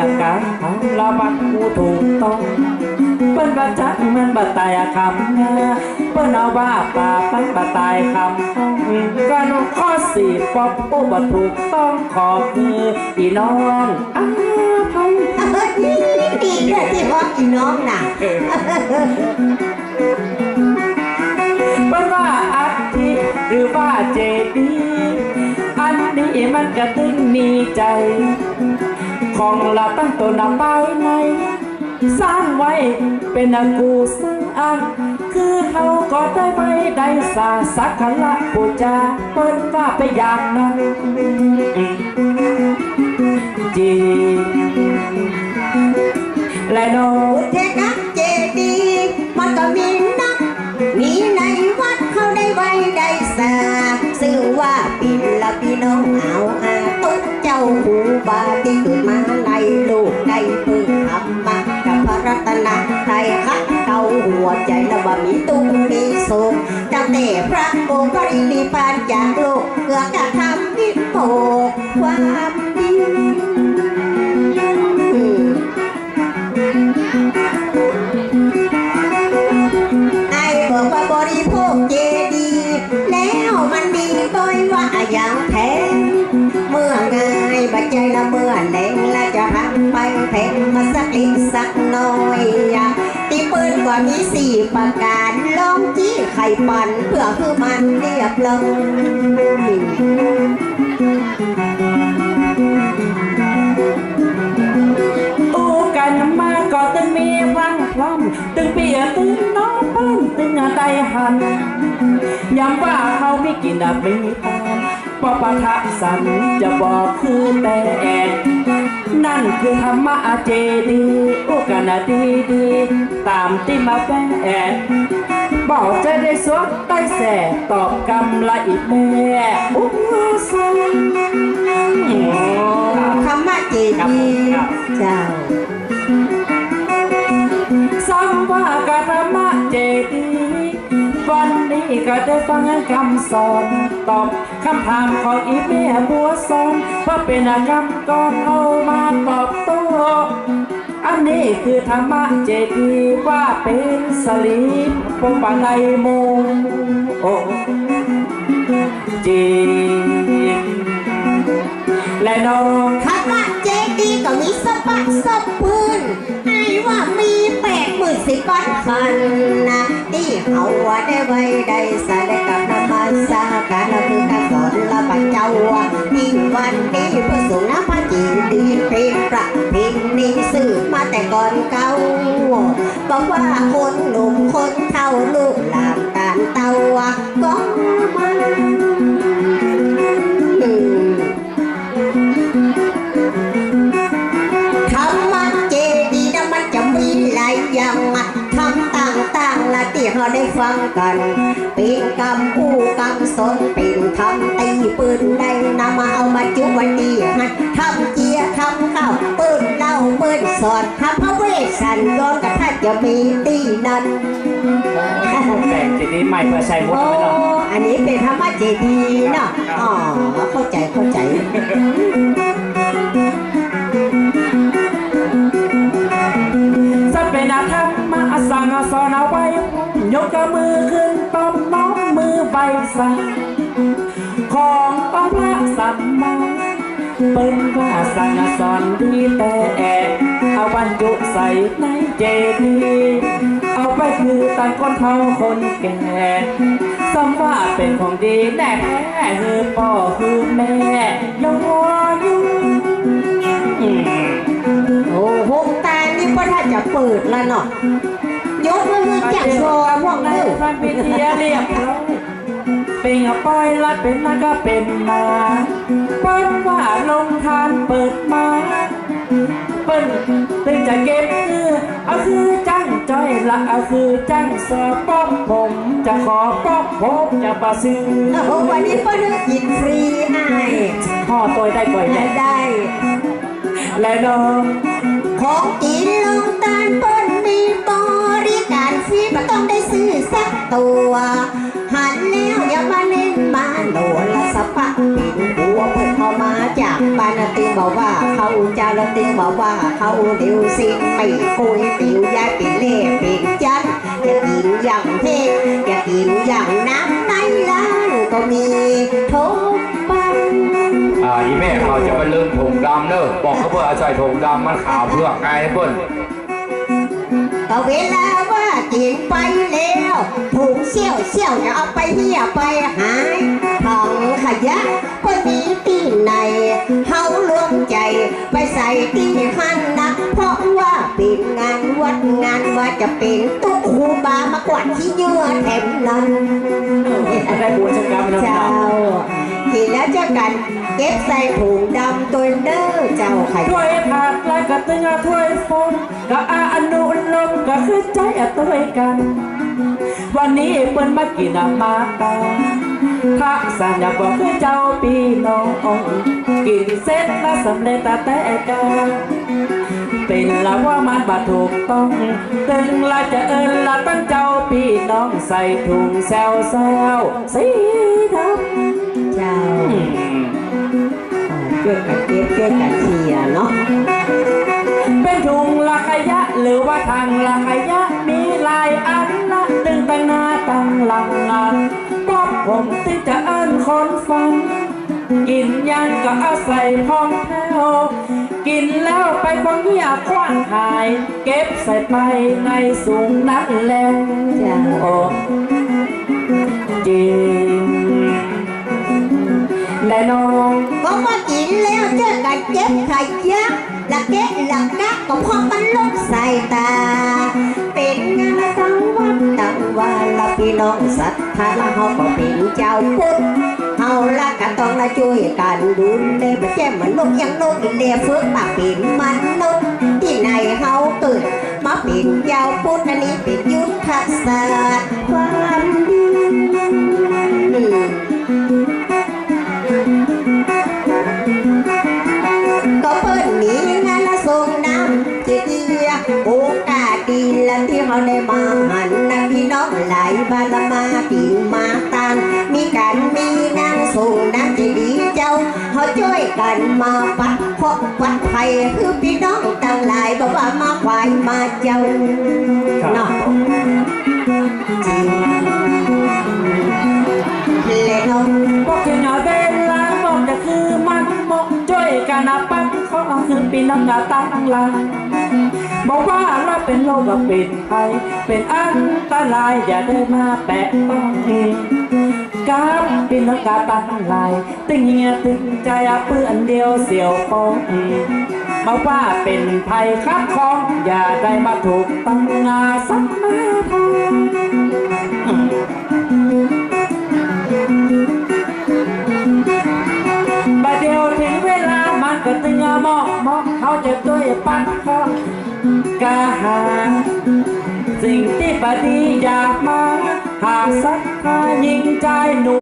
อาการทำละมันกูถูกต้องเปิ้นบัจักมันบัตายคำนะเปิ้นเอาว่าป่าปันบัตายคำการข้อสี่ปอบโอ้บัถูกต้องขอคืออีน้องอาพังเออดีดีเด้อที่ว่าพี่น้องน่ะเปิ้นว่าอัฐิหรือว่าเจดีย์อันนี้มันกระตึงมีใจ ของเราตั้งตัวนำไปในสร้างไว้เป็นอากูสร้างคือเขาก็ได้ไว้ได้สาสักขละปูจาเปิ้นว่าไปอย่างนั้นจริงและโนเทนักเจดีมันก็มีนัก มีในวัดเขาได้ไว้ได้สาซึ่งว่าปีละพี่น้องเอาอาตุ๊กาหูบาที่เกิดมาในลูกได้พึ่งธรรมะกับพระรัตนไตรัยคักเกาหัวใจและบ่มีตุ้มมีสุขตั้งแต่พระโอปรินิพพานจาก สี่ประการลองจี้ไข่ปันเพื่อคือมันเรียบร้อยอู้กันมาก็ตึงมีวังพร้อมตึงเปียตึงน้องป้นตึงไตหันย้ำว่าเขาไม่กินอะมีตามปปะทะสันจะบอกคือแต่ นั่นคือธรรมะเจดีย์อู้กันอะดีดีๆตามที่มาแปลบอกจะได้สวดใต้แสตอบกำละอีกแม่อู้สันคำว่าเจดีย์เจ้าสังว่ากธรรมะเจดีย์วันนี้ก็ได้ฟังคำสอนตอบ คำถามของอีเมียบัวสอนเพราเป็นคำก่อนเอามาตอบโต้อันนี้คือธรรมะเจดีว่าเป็นสลีปปงปันในโมโอ้จริงและน้องคำว่าเจดีก็มีสะบักสะพื้นไอ้ว่ามีแปดหมื่นสิบปันคันนะที่เขาว่าได้ไว้ได้สด้กั กัน เป็นกรรมผู้กรรมสนเป็นคำตีปืนได้นำมาเอามาจุวันนี้มันทำเจียทำข้าวปืนเล่าปืนสอนทำพระเวสสันดรกับท่านจะมีตีนั้นแต่ทีนี้ใหม่เพื่อใช้มุกโอ้ไม่ต้องอันนี้เป็นธรรมะเจดีย์เนาะอ๋อ พระสัมาเป็นว่าสั่งสอนดีแต่เอาบรรจุใส่ในเจดีเอาไปคือต่างคนเฒ่าคนแก่สมว่าเป็นของดีแน่แท้คือพ่อคือแม่ยอยุโอ้โหตานี่ก็ถ้าจะเปิดแล้วเนาะยกมือจากโชว์พวกในนี้ฟันพิธีเรียบร้อย เป็นอะปอยลัดเป็นนาก็เป็นนาเปิ้นว่าลงทานเปิดมาเปิ้นตึงจะเก็บคือเอาคือจังจ้อยละเอาคือจังสอบป้อมผมจะขอป้อมผมจะประซื้อโอ้โหวันนี้ก็นึกกินฟรีให้พ่อตัวได้บ่อยได้แน่ได้และน้องของกินลงตาลเปิ้นมีบริการฟรีไม่ต้องได้ซื้อสักตัวหันแล้วอย่า มาเล่นมาโนละสะปะปิดหัวเปิดเข้ามาจากปานติบอกว่า เขาจะละเตียงบอกว่า เขาเดียวสิไม่คุยเดี๋ยวยาเป็นเล่เป็นจันจะกินอย่างเพศจะกินอย่างน้ำในร้านก็มีทุกปันอ่าอีแม่เขาจะมาลืมถุงดำเนอะบอกเขาเพื่ออาใส่ถุงดำมันขาวเพื่อไงเพิ่อนก็เวลาว่า กินไปแล้วถุงเสี่ยวเสี่ยวจะเอาไปเหี่ยไปหายถังขยะก็มีที่ไหนเฮารวมใจไปใส่ที่หันนะเพราะว่าเป็นงานวัดงานว่าจะเป็นตุ๊กครูบามากกว่าที่เยื่อแถมนั้นได้บัวชะกรรมนะคเจ้ารับทีแล้วเจ้ากันเก็บใส่ถุงดำตัวเด้อเจ้าขยะถ้วยผักและกระตึงอะถ้วยฟงก็อาอนุลมก็ คือใจอะตัวกัน วันนี้เปิ้นมากินอะมาตาทักษะอยากบอกคือเจ้าพี่น้องกินเสร็จแล้วสำเร็จแต่แต่กาเป็นละว่ามันบาถูกต้องตึงละจะเอินละตั้งเจ้าพี่น้องใส่ถุงแซวแซวสีดำเจ้าช่วยกันเก็บช่วยกันเชียร์เนาะ เป็นถุงละขยะ หรือว่าทางละขยะ มีหลายอันละตึงตั้งหน้าตั้งหลังงานก็ผมตึงจะเอิ้นคอนฟัง กินยังก็อาศัยพองแถวกินแล้วไปควงเงียบคว้างหาย เก็บใส่ไปในสูงนั้นแล้วจาโอ้จริงแน่นอนก็มากินแล้วเจอกันเก็บขยะละ เกะละกะก็พอมันลดใส่ตา เป็นงานตั้งวัดตั้งวาละพี่น้องศรัทธาละเฮาก็เป็นเจ้าพุทธเฮาละก็ต้องละช่วยกันดูแลบ่แจ่มนกยังนกเลียเฟือกปากเป็นมันนกที่ไหนเฮาเกิดมาเป็นเจ้าพุทธอันนี้เป็นยุทธศาสตร์ความดี ลายบานละมากินมาตานมีการมีนางส่งน้ำเจดีย์เจ้าเขาช่วยกันมาปัดพบวัดไทยคือพี่น้องต่างหลายบอกว่ามาควายมาเจ้าเนาะจริงและน้องบอกถึงเอาเวลาบอกจะคือมันบอกช่วยกันนะปักข้อคือปีน้ำงาตั้งหลัง บอกว่าเราเป็นโรคก็เป็นภัยเป็นอันตรายอย่าได้มาแปะต้องเองกับปีน้ำกาตั้งลายตึงเงียตึงใจอะเพื่อนเดียวเสียวปองบอกว่าเป็นภัยครับของอย่าได้มาถูกตั้งงาสักมาทองบัดเดียวถึงเวลามันก็ตึงมอกมอกเขาจะด้วยปันข้อ กาหา สิ่งที่ปฏิอยากมา หากศรัทายิ่งใจหนุ